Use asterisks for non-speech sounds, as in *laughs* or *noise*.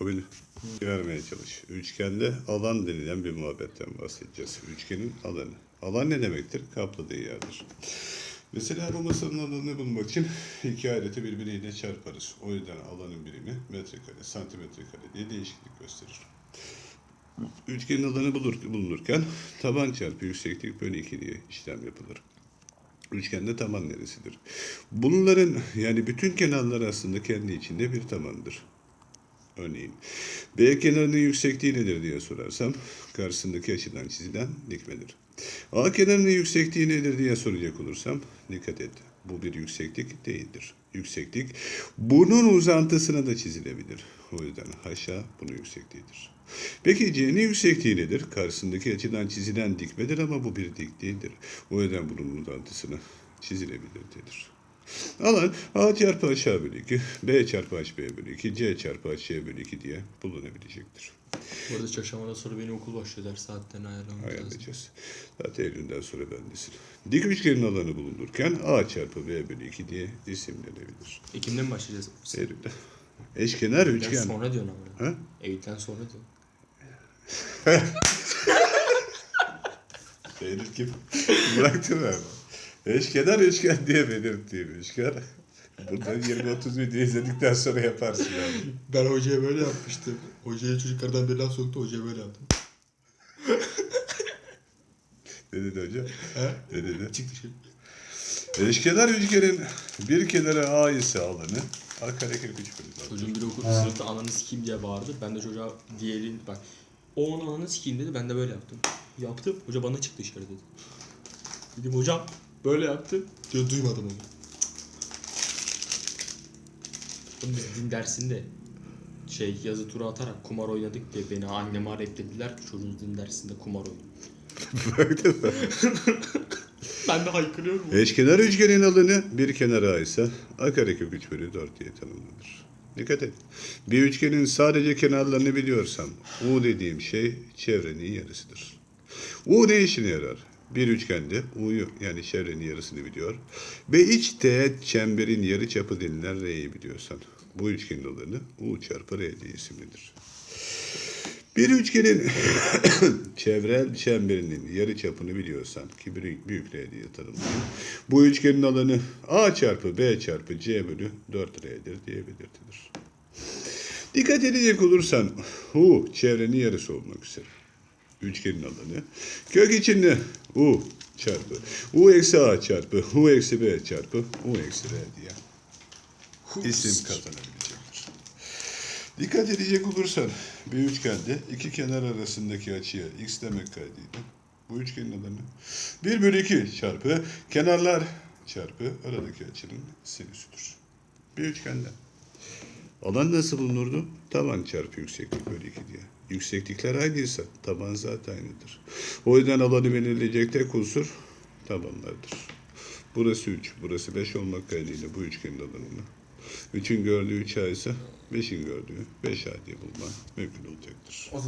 Kabul vermeye çalış. Üçgende alan denilen bir muhabbetten bahsedeceğiz. Üçgenin alanı. Alan ne demektir? Kapladığı yerdir. Mesela bu masanın alanını bulmak için iki aleti birbiriyle çarparız. O yüzden alanın birimi metrekare, santimetre kare diye değişiklik gösterir. Üçgenin alanı bulur, bulunurken taban çarpı yükseklik bölü 2 diye işlem yapılır. Üçgende taban neresidir? Bunların yani bütün kenarlar aslında kendi içinde bir tabandır. Örneğin B kenarının yüksekliği nedir diye sorarsam karşısındaki açıdan çizilen dikmedir. A kenarının yüksekliği nedir diye soracak olursam dikkat et. Bu bir yükseklik değildir. Yükseklik bunun uzantısına da çizilebilir. O yüzden haşa bunun yüksekliğidir. Peki C'nin yüksekliği nedir? Karşısındaki açıdan çizilen dikmedir ama bu bir dik değildir. O yüzden bunun uzantısına çizilebilir denir. Alan A çarpı aşağı bölü 2, B çarpı h b bölü 2, C çarpı h c bölü 2 diye bulunabilecektir. Bu arada çarşambadan sonra benim okul başlıyor ders saatlerini ayarlamam lazım. Ayarlayacağız. Zaten Eylül'den sonra bendesin. Dik üçgenin alanı bulunurken A çarpı B bölü 2 diye isimlenebilir. Ekim'de mi başlayacağız? Eylül'de. Eşkenar Eylül'den üçgen. sonra diyorsun ama. Ha? Eylül'den sonra diyorsun. *laughs* Eylül kim? Bıraktın abi. Eşkenar üçgen *laughs* diye belirttiğim üçgen. Burada 20-30 video izledikten sonra yaparsın abi. Ben hocaya böyle yapmıştım. Hocaya çocuklardan bir laf soktu, hocaya böyle yaptım. Ne dedi hocam? He? Ne dedi? Çık dışarı. Eşkenar üçgenin bir kenarı A ise alanı A kare kök 3 bölü Çocuğun bir okul sınıfta ananı sikeyim diye bağırdı. Ben de çocuğa diğeri bak. O onun ananı sikeyim dedi. Ben de böyle yaptım. Yaptım. Hoca bana çık dışarı dedi. Dedim hocam böyle yaptım. Diyor duymadım onu. Oğlum biz din dersinde şey yazı tura atarak kumar oynadık diye beni anneme arayıp dediler ki çocuğunuz din dersinde kumar oynuyor. Bıraktın mı? Ben de haykırıyorum. Eşkenar üçgenin alanı bir kenarı A ise A kare kök 3 bölü 4 diye tanımlanır. Dikkat et. Bir üçgenin sadece kenarlarını biliyorsam U dediğim şey çevrenin yarısıdır. U ne işine yarar? Bir üçgende U'yu yani çevrenin yarısını biliyor ve iç teğet çemberin yarıçapı denilen R'yi biliyorsan bu üçgenin alanı U çarpı R diye isimlidir. Bir üçgenin *coughs* çevrel çemberinin yarı çapını biliyorsan ki büyük, büyük R diye tanımlıyor. Bu üçgenin alanı A çarpı B çarpı C bölü 4R'dir diye belirtilir. Dikkat edecek olursan U çevrenin yarısı olmak üzere. Üçgenin alanı kök içinde U çarpı U eksi A çarpı U eksi B çarpı U eksi R diye isim kazanabilecektir. Dikkat edecek olursan bir üçgende iki kenar arasındaki açıya x demek kaydıyla bu üçgenin alanı 1 bölü 2 çarpı kenarlar çarpı aradaki açının sinüsüdür. Bir üçgende. Alan nasıl bulunurdu? Taban çarpı yükseklik bölü 2 diye. Yükseklikler aynıysa taban zaten aynıdır. O yüzden alanı belirleyecek tek unsur tabanlardır. Burası 3, burası 5 olmak kaydıyla bu üçgenin alanını 3'ün gördüğü 3A ise 5'in gördüğü 5A diye bulma mümkün olacaktır.